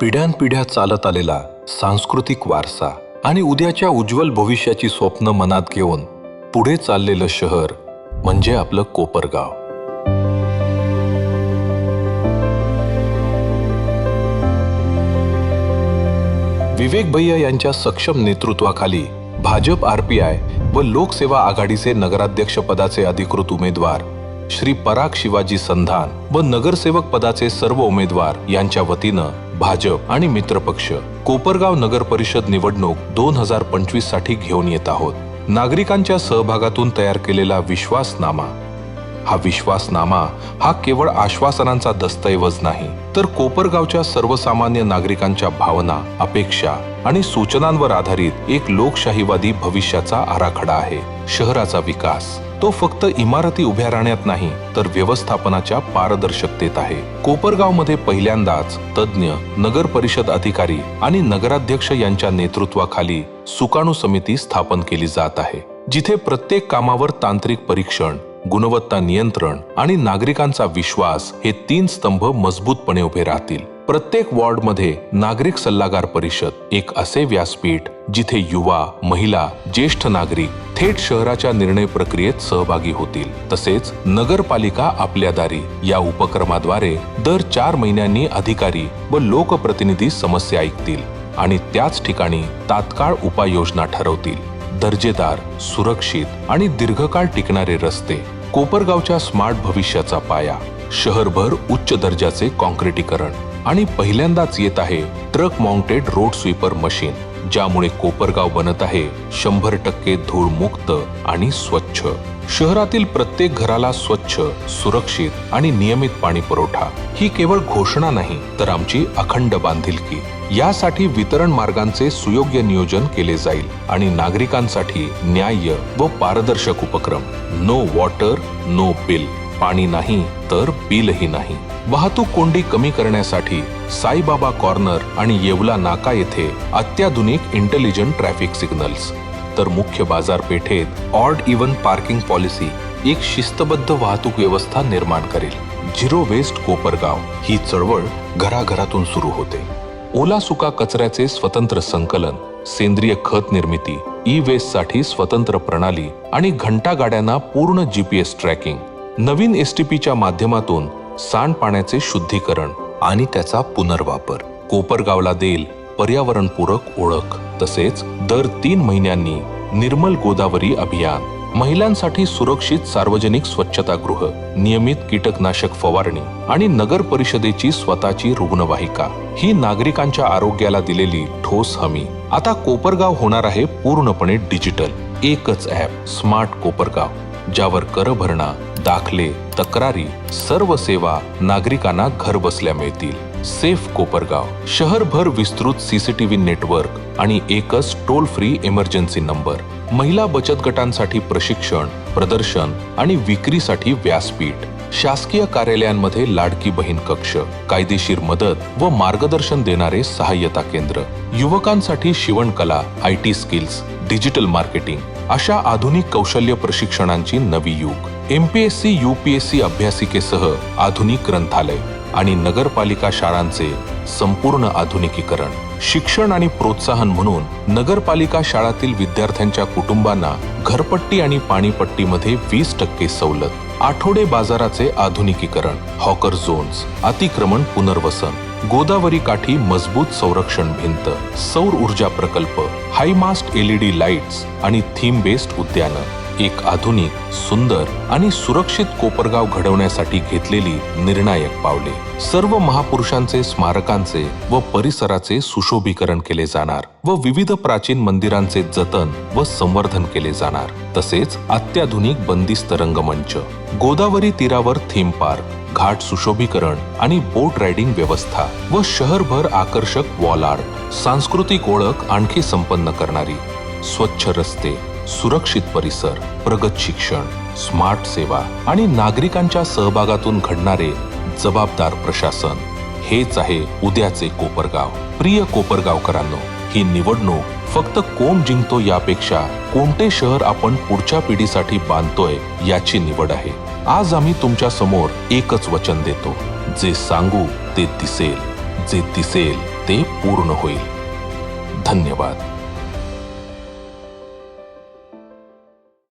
पिढ्यानपिढ्या चालत आलेला सांस्कृतिक वारसा आणि उद्याच्या उज्ज्वल भविष्याची स्वप्न मनात घेऊन पुढे चाललेलं शहर म्हणजे आपलं कोपरगाव. विवेक भैया यांच्या सक्षम नेतृत्वाखाली भाजप आरपीआय व लोकसेवा आघाडीचे नगराध्यक्ष पदाचे अधिकृत उमेदवार श्री पराग शिवाजी संधान व नगरसेवक पदाचे सर्व उमेदवार यांच्या वतीनं भाजप आणि मित्रपक्ष कोपरगाव नगर परिषद निवडणूक दोन हजार पंचवीससाठी घेऊन येत आहोत. नागरिकांच्या सहभागातून तयार केलेला विश्वासनामा. हा विश्वासनामा हा केवळ आश्वासनांचा दस्तऐवज नाही तर कोपरगावच्या सर्वसामान्य नागरिकांच्या भावना अपेक्षा आणि सूचनांवर आधारित एक लोकशाहीवादी भविष्याचा आराखडा आहे. शहराचा विकास. तो फक्त इमारती उभ्या राहण्यात नाही तर व्यवस्थापनाच्या पारदर्शकतेत आहे. कोपरगावमध्ये पहिल्यांदाच तज्ज्ञ नगर परिषद अधिकारी आणि नगराध्यक्ष यांच्या नेतृत्वाखाली सुकाणू समिती स्थापन केली जात आहे जिथे प्रत्येक कामावर तांत्रिक परीक्षण गुणवत्ता नियंत्रण आणि नागरिकांचा विश्वास हे तीन स्तंभ मजबूतपणे उभे राहतील. प्रत्येक वॉर्डमध्ये नागरिक सल्लागार परिषद एक असे व्यासपीठ जिथे युवा महिला ज्येष्ठ नागरिक थेट शहराच्या निर्णय प्रक्रियेत सहभागी होतील. तसेच नगरपालिका आपल्या दारी या उपक्रमाद्वारे दर चार महिन्यांनी अधिकारी व लोकप्रतिनिधी समस्या ऐकतील आणि त्याच ठिकाणी तात्काळ उपाययोजना ठरवतील. दर्जेदार सुरक्षित आणि दीर्घकाळ टिकणारे रस्ते कोपरगावच्या स्मार्ट भविष्याचा पाया शहरभर उच्च दर्जाचे कॉन्क्रिटीकरण आणि पहिल्यांदाच येत आहे truck mounted road sweeper machine ज्यामुळे कोपरगाव बनत आहे शंभर टक्के धूळमुक्त आणि स्वच्छ. शहरातील प्रत्येक घराला स्वच्छ सुरक्षित आणि नियमित पाणी पुरवठा ही केवळ घोषणा नाही तर आमची अखंड बांधिलकी. यासाठी वितरण मार्गांचे सुयोग्य नियोजन केले जाईल आणि नागरिकांसाठी न्याय्य व पारदर्शक उपक्रम. नो वॉटर नो बिल पाणी नाही तर बिलही नाही. वाहतूक कोंडी कमी करण्यासाठी साईबाबा कॉर्नर आणि येवला नाका येथे अत्याधुनिक इंटेलिजंट ट्रॅफिक सिग्नल्स तर मुख्य बाजारपेठेत ऑड इव्हन पार्किंग पॉलिसी एक शिस्तबद्ध वाहतूक व्यवस्था निर्माण करेल. झिरो वेस्ट कोपरगाव ही चळवळ घराघरातून सुरू होते. ओला सुका कचऱ्याचे स्वतंत्र संकलन सेंद्रिय खत निर्मिती ई वेस्टसाठी स्वतंत्र प्रणाली आणि घंटागाड्यांना पूर्ण जी पी एस ट्रॅकिंग नवीन एस टी पीच्या माध्यमातून सांडपाण्याचे शुद्धीकरण आणि त्याचा पुनर्वापर. कोपरगावला देईल पर्यावरणपूरक ओळख. तसेच दर तीन महिन्यांनी निर्मल गोदावरी अभियान. महिलांसाठी सुरक्षित सार्वजनिक स्वच्छतागृह नियमित कीटकनाशक फवारणी आणि नगर परिषदेची स्वतःची रुग्णवाहिका. ही नागरिकांच्या आरोग्याला दिलेली ठोस हमी. आता कोपरगाव होणार आहे पूर्णपणे डिजिटल. एकच ॲप स्मार्ट कोपरगाव ज्यावर कर भरणा दाखले तक्रारी सर्व सेवा नागरिकांना घर बसल्या मिळतील. सेफ कोपरगाव शहरभर विस्तृत सीसीटीव्ही नेटवर्क आणि एकच टोल फ्री इमर्जन्सी नंबर. महिला बचत गटांसाठी प्रशिक्षण प्रदर्शन आणि विक्रीसाठी व्यासपीठ. शासकीय कार्यालयांमध्ये लाडकी बहीण कक्ष कायदेशीर मदत व मार्गदर्शन देणारे सहाय्यता केंद्र. युवकांसाठी शिवणकला I T skills digital marketing अशा आधुनिक कौशल्य प्रशिक्षणांची नवी युग. एमपीएससी सी अभ्यासिकेसह आधुनिक ग्रंथालय आणि नगरपालिका शाळांचे संपूर्ण आधुनिकीकरण शिक्षण आणि प्रोत्साहन म्हणून नगरपालिका शाळातील विद्यार्थ्यांच्या कुटुंबांना घरपट्टी आणि पाणीपट्टीमध्ये वीस टक्के सवलत. आठवडे बाजाराचे आधुनिकीकरण हॉकर झोन्स अतिक्रमण पुनर्वसन गोदावरी काठी मजबूत संरक्षण भिंत सौर ऊर्जा प्रकल्प हायमास्ट एलईडी लाईट्स आणि थीम बेस्ड उद्यानं. एक आधुनिक सुंदर आणि सुरक्षित कोपरगाव घडवण्यासाठी घेतलेली निर्णायक पावले. सर्व महापुरुषांचे स्मारकांचे व परिसराचे सुशोभीकरण केले जाणार व विविध प्राचीन मंदिरांचे जतन व संवर्धन केले जाणार. तसेच अत्याधुनिक बंदिस्त रंगमंच गोदावरी तीरावर थीम पार्क घाट सुशोभीकरण आणि बोट रायडिंग व्यवस्था व शहरभर आकर्षक वॉल आर्ट सांस्कृतिक ओळख आणखी संपन्न करणारी स्वच्छ रस्ते सुरक्षित परिसर प्रगत शिक्षण स्मार्ट सेवा आणि नागरिकांच्या सहभागातून घडणारे जबाबदार प्रशासन हेच आहे उद्याचे कोपरगाव. प्रिय कोपरगावकरांनो ही निवडणूक फक्त कोण जिंकतो यापेक्षा कोणते शहर आपण पुढच्या पिढीसाठी बांधतोय याची निवड आहे. आज आम्ही तुमच्यासमोर एकच वचन देतो जे सांगू ते दिसेल जे दिसेल ते पूर्ण होईल. धन्यवाद.